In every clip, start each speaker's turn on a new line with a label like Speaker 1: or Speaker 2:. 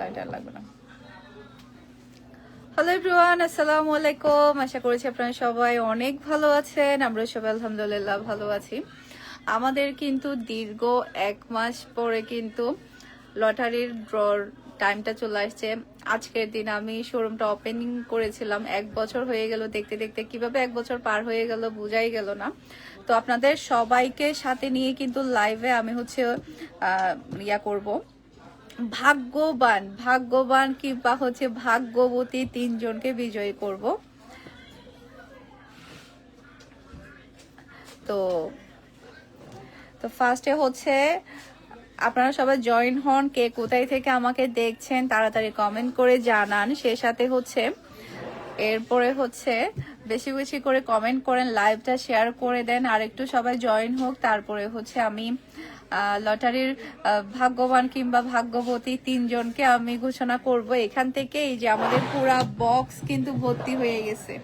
Speaker 1: Lighter লাগবে না। Hello everyone আসসালামু আলাইকুম। আশা করছি আপনারা সবাই অনেক ভালো আছেন আমরা সবাই আলহামদুলিল্লাহ ভালো আছি। আমাদের কিন্তু দীর্ঘ এক মাস পরে কিন্তু লটারির ড্রর টাইমটা চলে আসছে। আজকের দিন আমি শোরুমটা ওপেনিং করেছিলাম। এক বছর হয়ে গেল, দেখতে দেখতে কীভাবে এক বছর পার হয়ে গেল বোঝাই গেল না। তো আপনাদের সবাইকে সাথে নিয়ে কিন্তু লাইভে আমি হচ্ছে ইয়া করব। ভাগ্যবান ভাগ্যবান কিংবা হচ্ছে ভাগ্যবতী তিনজনকে বিজয়ী করব। তো তো ফার্স্টে হচ্ছে, আপনারা সবাই জয়েন হন, কে কোথায় থেকে আমাকে দেখছেন, তাড়াতাড়ি কমেন্ট করে জানান। সে সাথে হচ্ছে, এরপরে হচ্ছে বেশি বেশি করে কমেন্ট করেন লাইভটা শেয়ার করে দেন, আর একটু সবাই জয়েন হোক। তারপরে হচ্ছে আমি লটারির ভাগ্যবান কিংবা ভাগ্যবতী তিনজনকে আমি ঘোষণা করব। এখান থেকে এই যে আমাদের পুরা বক্স কিন্তু ভর্তি হয়ে গেছে।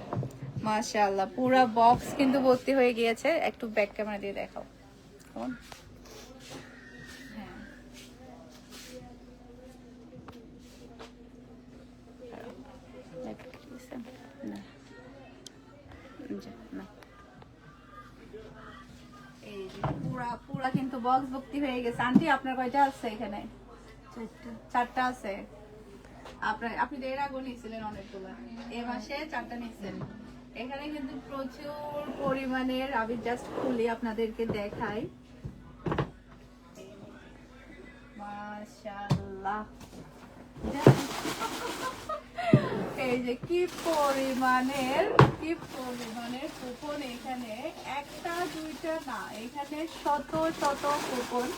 Speaker 1: মাশাআল্লাহ, পুরা বক্স কিন্তু ভর্তি হয়ে গিয়েছে। একটু ব্যাক ক্যামেরা দিয়ে দেখাও। কেমন? পুরা কিন্তু বক্স ভর্তি হয়ে গেছে। আন্টি আপনার কয়টা আছে এখানে? চারটা। আছে? আপনার আপনি তো এর আগে নিয়েছিলেন অনেকগুলো। এ মাসে চারটা নিয়েছেন। এখানে কিন্তু প্রচুর পরিমাণের আমি জাস্ট খুলি আপনাদেরকে দেখাই। মাশাআল্লাহ। এই যে কি পরিমাণের কি পরিমাণের কুপন এখানে? একটা, দুইটা, না, এখানে শত শত কুপন।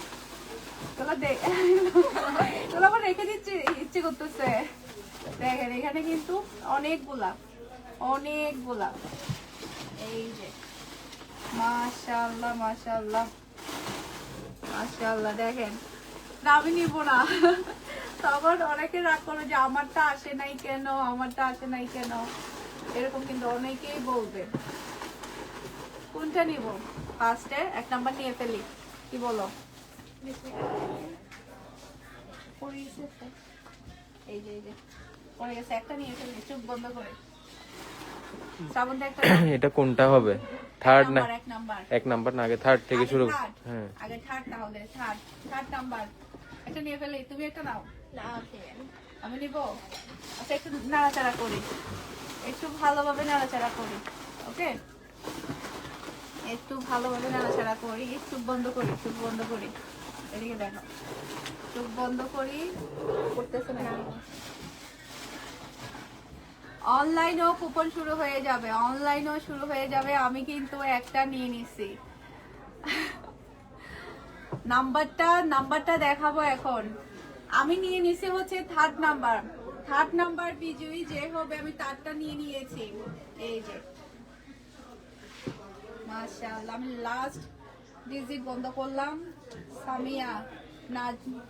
Speaker 1: তোলা ইচ্ছে করতেছে। দেখেন, এখানে কিন্তু অনেকগুলা অনেকগুলা এই যে, মাশাআল্লাহ মাশাআল্লাহ। মাশাআল্লাহ, দেখেন। আমি নিব না। তখন অনেকে রাগ করে যে আমারটা আসে নাই কেন? আমারটা আসে নাই কেন? এরকম কিন্তু অনেকেই বলবে। কোনটা নিব? ফার্স্টে এক নাম্বার নিয়ে ফেলি। কি বলো। এই যে এই যে। পড়ে গেছে একটা নিয়ে ফেলি। চুপ বন্ধ করে।
Speaker 2: এটা কোনটা হবে? থার্ড না?
Speaker 1: এক নাম্বার
Speaker 2: এক নাম্বার। না আগে থার্ড থেকে শুরু হ্যাঁ।
Speaker 1: আগে থার্ড তাহলে থার্ড থার্ড নাম্বার। নিয়ে ফেলি। তুমি একটা নাও। আমি নিব? আচ্ছা একটু নাড়াচাড়া করি। একটু ভালোভাবে নাড়াচাড়া করি, ওকে? একটু ভালোভাবে নাড়াচাড়া করি, চুপ বন্ধ করি, চুপ বন্ধ করি। এদিকে দেখো। চুপ বন্ধ করি, করতেছে অনলাইনেও কুপন শুরু হয়ে যাবে, অনলাইনেও শুরু হয়ে যাবে, আমি কিন্তু একটা নিয়ে নিছি। নাম্বারটা নাম্বারটা দেখাবো এখন। আমি নিয়ে নিছি হচ্ছে থার্ড নাম্বার থার্ড নাম্বার বিজয়ী যে হবে আমি তারটা নিয়ে নিয়েছি। এই যে। মাশাআল্লাহ আমি লাস্ট ডিজিট বন্ধ করলাম। সামিয়া নাজমিন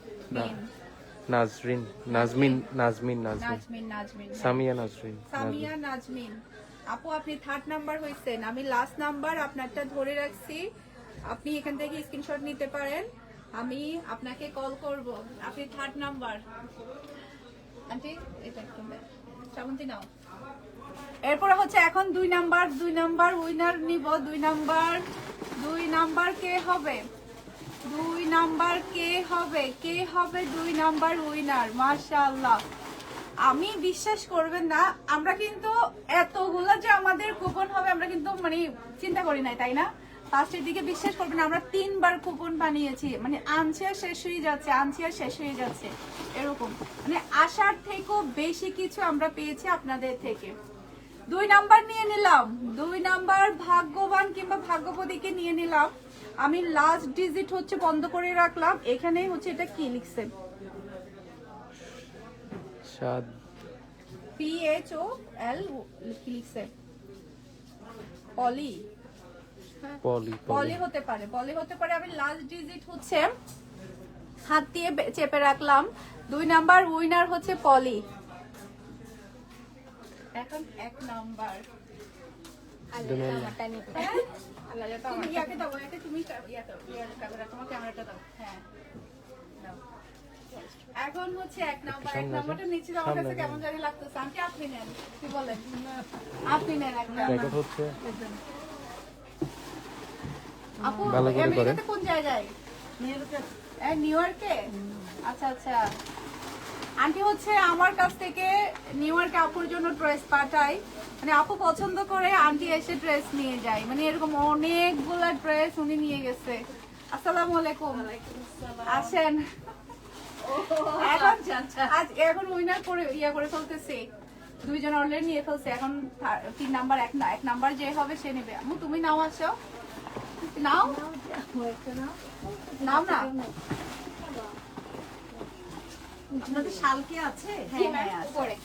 Speaker 2: নাজরিন নাজমিন নাজমিন নাজমিন।
Speaker 1: নাজমিন
Speaker 2: সামিয়া নাজরিন
Speaker 1: সামিয়া নাজমিন। আপু আপনি থার্ড নাম্বার হয়েছেন। আমি লাস্ট নাম্বার আপনারটা ধরে রাখছি। আপনি এখান থেকে স্ক্রিনশট নিতে পারেন। আমি আপনাকে কল করব। আপনি থার্ড নাম্বার আন্টি, এটা একটু। শ্রাবন্তী, নাও। এরপরে হচ্ছে এখন দুই নাম্বার দুই নাম্বার উইনার নিব। দুই নাম্বার দুই নাম্বার কে হবে? দুই নাম্বার কে হবে? কে হবে দুই নাম্বার উইনার মাশাআল্লাহ। আমি বিশ্বাস করবেন না, আমরা কিন্তু এতগুলো যে আমাদের কুপন হবে, আমরা কিন্তু মানে চিন্তা করি নাই, তাই না? ফার্স্টের দিকে বিশ্বাস করবেন না, আমরা তিনবার কুপন বানিয়েছি। মানে আনছে আর শেষ হয়ে যাচ্ছে আনছে আর শেষ হয়ে যাচ্ছে। এরকম। মানে আশার থেকেও বেশি কিছু আমরা পেয়েছি আপনাদের থেকে। দুই নাম্বার নিয়ে নিলাম। দুই নাম্বার ভাগ্যবান কিংবা ভাগ্যবতীকে নিয়ে নিলাম। আমি লাস্ট ডিজিট হচ্ছে বন্ধ করে রাখলাম। এখানে হচ্ছে এটা কি লিখছে?
Speaker 2: সাদ
Speaker 1: পি এইচ ও এল কি লিখছে? পলি।
Speaker 2: পলি
Speaker 1: পলি। হতে পারে পলি হতে পারে। আমি লাস্ট ডিজিট হচ্ছে হাত দিয়ে চেপে রাখলাম। দুই নাম্বার উইনার হচ্ছে পলি। এখন এক নাম্বার। হ্যাঁ? তুমি ইয়াকে দাও, ইয়াকে তুমি কা- দাও, ইয়ার ক্যামেরা, তোমার ক্যামেরাটা দাও। হ্যাঁ, এখন হচ্ছে এক নাম্বার এক। নাম্বারটা নিচ্ছি তো আমার কাছে কেমন জানি আন্টি আপনি নেন। কি বলেন? আপনি নেন এক নাম্বার।
Speaker 2: হচ্ছে। ভালো করে
Speaker 1: আমেরিকাতে
Speaker 2: করেন।
Speaker 1: কোন জায়গায়? এই, নিউ ইয়র্কে আচ্ছা আচ্ছা। আন্টি হচ্ছে আমার কাছ থেকে নিউ ইয়র্কে আপুর জন্য ড্রেস পাঠাই মানে আপু পছন্দ করে আন্টি এসে ড্রেস নিয়ে যায়। মানে এরকম অনেকগুলা ড্রেস উনি নিয়ে গেছে। আসসালামু আলাইকুম। আসেন। এখন আজ এখন উইনার করে ইয়া করে ফেলতেছি। দুইজন অলরেডি নিয়ে ফেলছে। এখন তিন নাম্বার এক না এক নাম্বার যে হবে সে নেবে। আমু তুমি নাও আসো। নাও। নাও না।
Speaker 3: আপনাদের শাল কি আছে?
Speaker 1: হ্যাঁ হ্যাঁ উপরে।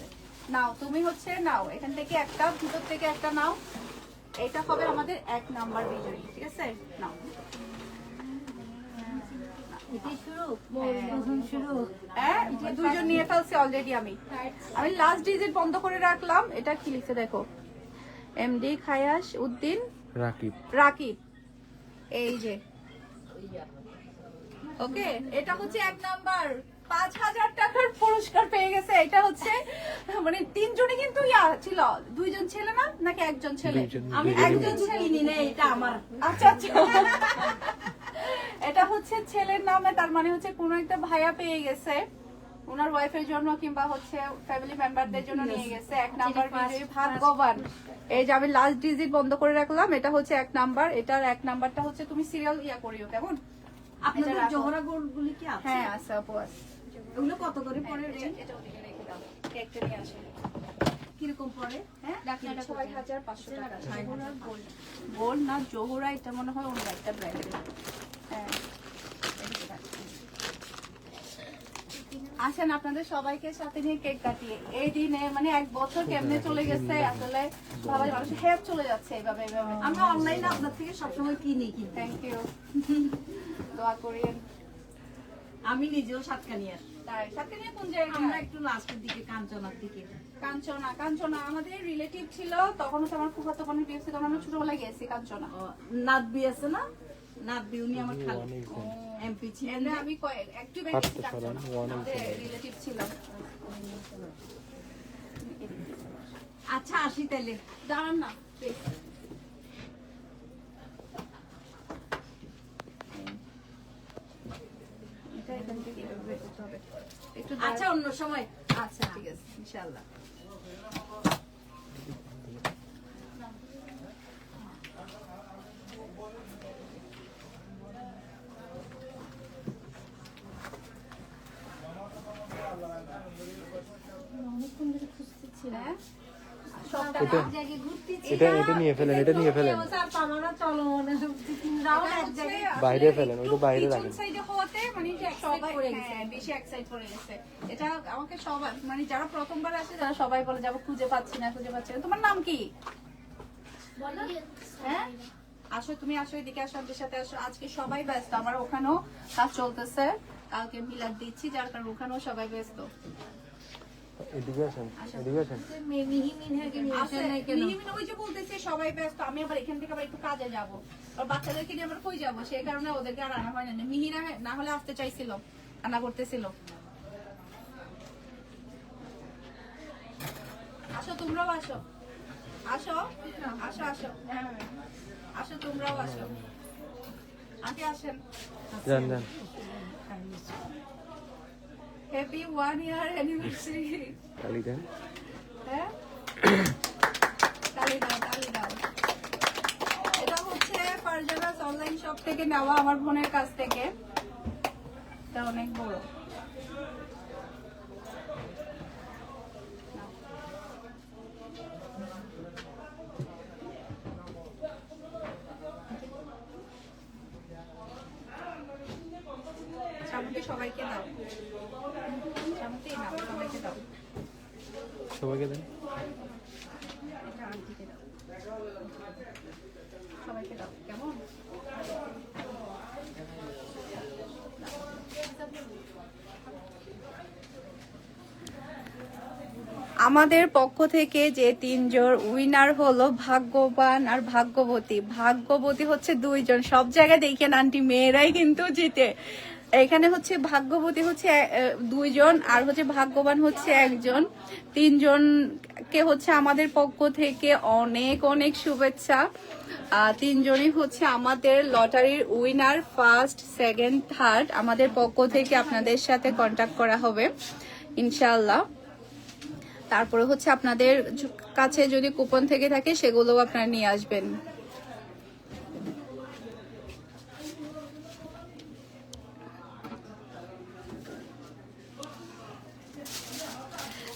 Speaker 1: নাও তুমি হচ্ছে নাও। এখান থেকে একটা ভিতর থেকে একটা নাও। এটা হবে আমাদের এক নাম্বার বিজয়ী ঠিক আছে? নাও। হ্যাঁ।
Speaker 3: শুরু?
Speaker 1: হ্যাঁ নিয়ে ফেলছি অলরেডি আমি। আমি লাস্ট ডিজিট বন্ধ করে রাখলাম। এটা কি লিখছে দেখো? এমডি খায়াস উদ্দিন
Speaker 2: রাকিব।
Speaker 1: রাকিব। এই যে। ওকে এটা হচ্ছে এক নাম্বার। পাঁচ হাজার টাকার পুরস্কার পেয়ে গেছে। এটা হচ্ছে মানে তিনজনই কিন্তু ইয়া ছিল। দুইজন ছেলে না নাকি একজন ছেলে? আমি একজন। ছেলে
Speaker 3: না এটা আমার।
Speaker 1: আচ্ছা আচ্ছা। এটা হচ্ছে ছেলের নামে তার মানে হচ্ছে কোনো একটা ভাইয়া পেয়ে গেছে। ওনার ওয়াইফের জন্য কিংবা হচ্ছে ফ্যামিলি মেম্বারদের জন্য নিয়ে গেছে। এক নাম্বার বিজয়ী ভাগ্যবান। এই যে আমি লাস্ট ডিজিট বন্ধ করে রাখলাম এটা হচ্ছে এক নাম্বার। এটার এক নাম্বারটা হচ্ছে তুমি সিরিয়াল ইয়া করিও কেমন?
Speaker 3: আপনাদের। জহরা গোল্ড গুলি কি আছে?
Speaker 1: হ্যাঁ আছে আপু আছে।
Speaker 3: ওগুলো কত করে পড়ে
Speaker 1: এটা ওদিকে রেখে দাও। কেকটা নিয়ে আসো।
Speaker 3: কীরকম পড়ে?
Speaker 1: হ্যাঁ? গোল্ড না জোহরা এটা মনে হয় অন্য একটা ব্র্যান্ড হ্যাঁ এদিকে রাখো। আসেন আপনাদের সবাইকে সাথে নিয়ে কেক কাটিয়ে। এই দিনে মানে এক বছর কেমনে চলে গেছে আসলে সবাই মানুষ হেপ চলে যাচ্ছে এইভাবে এইভাবে
Speaker 3: আমরা অনলাইনে আপনার থেকে সবসময় কিনি কিন্তু।
Speaker 1: থ্যাংক ইউ দোয়া করিয়েন
Speaker 3: আমি নিজেও সাতকানিয়ার।
Speaker 1: তাই কোন জায়গায়?
Speaker 3: আমরা একটু লাস্টের দিকে কাঞ্চনার দিকে।
Speaker 1: কাঞ্চনা কাঞ্চনা আমাদের রিলেটিভ ছিল তখন হচ্ছে আমার ফুফাতো বোনের বিয়ে ছিল আমরা ছোটবেলায় গেছি কাঞ্চনা।
Speaker 3: ও, নাতবি আছে না? আমার খালা। এমপি ছিলেন।
Speaker 1: আমি কয়েক একটু রিলেটিভ ছিল
Speaker 3: আচ্ছা আসি তাইলে।
Speaker 1: দাঁড়ান না
Speaker 3: আচ্ছা অন্য সময়।
Speaker 1: আচ্ছা। ঠিক আছে ইনশাআল্লাহ।
Speaker 2: এটা এটা নিয়ে ফেলেন এটা নিয়ে ফেলেন। বাইরে ফেলেন, বাইরে রাখেন।
Speaker 1: এটা আমাকে সবাই মানে যারা প্রথমবার আসে তারা সবাই বলে যাব খুঁজে পাচ্ছি না খুঁজে পাচ্ছি না। তোমার নাম কি? হ্যাঁ? আসো তুমি আসো এদিকে আসো আমাদের সাথে আসো। আজকে সবাই ব্যস্ত আমার ওখানেও কাজ চলতেছে। কালকে মিলাদ দিচ্ছি যার কারণে ওখানেও সবাই ব্যস্ত।
Speaker 2: এদিকে আসেন এদিকে আসেন
Speaker 3: মিহি মিনহাকে নিয়ে
Speaker 1: আছে,
Speaker 3: নাই কেন?
Speaker 1: মিনিমিনি ওই যে বলতেছে সবাই ব্যস্ত আমি আবার এখান থেকে আবার একটু কাজে যাব। আর বাচ্চাদেরকে নিয়ে আবার কই যাব? সেই কারণে ওদেরকে আর আনা হয় না মিহিরা না হলে আসতে চাইছিল রান্না করতেছিল। আসো তোমরাও আসো। আসো আসো আসো। হ্যাঁ আসো তোমরাও আসো। আগে আসেন।
Speaker 2: যান যান।
Speaker 1: হ্যাপি ওয়ান ইয়ার অ্যানিভার্সারি
Speaker 2: তালি দেন
Speaker 1: হ্যাঁ তালি দাও তালি দাও এটা হচ্ছে পারজানাস অনলাইন শপ থেকে নেওয়া আমার বোনের কাছ থেকে। এটা অনেক বড় চামচে সবাইকে দাও চামচেই নাও সবাইকে দাও
Speaker 2: সবাইকে দেন
Speaker 1: আমাদের পক্ষ থেকে যে তিনজন উইনার হলো ভাগ্যবান আর ভাগ্যবতী। ভাগ্যবতী হচ্ছে দুইজন। সব জায়গায় দেখেন আন্টি মেয়েরাই কিন্তু জিতে। এখানে হচ্ছে ভাগ্যবতী হচ্ছে দুইজন, আর হচ্ছে ভাগ্যবান হচ্ছে একজন। তিনজনকে হচ্ছে আমাদের পক্ষ থেকে অনেক অনেক শুভেচ্ছা। তিনজনই হচ্ছে আমাদের লটারির উইনার, ফার্স্ট, সেকেন্ড, থার্ড। আমাদের পক্ষ থেকে আপনাদের সাথে কন্ট্যাক্ট করা হবে ইনশাল্লাহ তারপরে হচ্ছে আপনাদের কাছে যদি কুপন থেকে থাকে, সেগুলোও আপনারা নিয়ে আসবেন।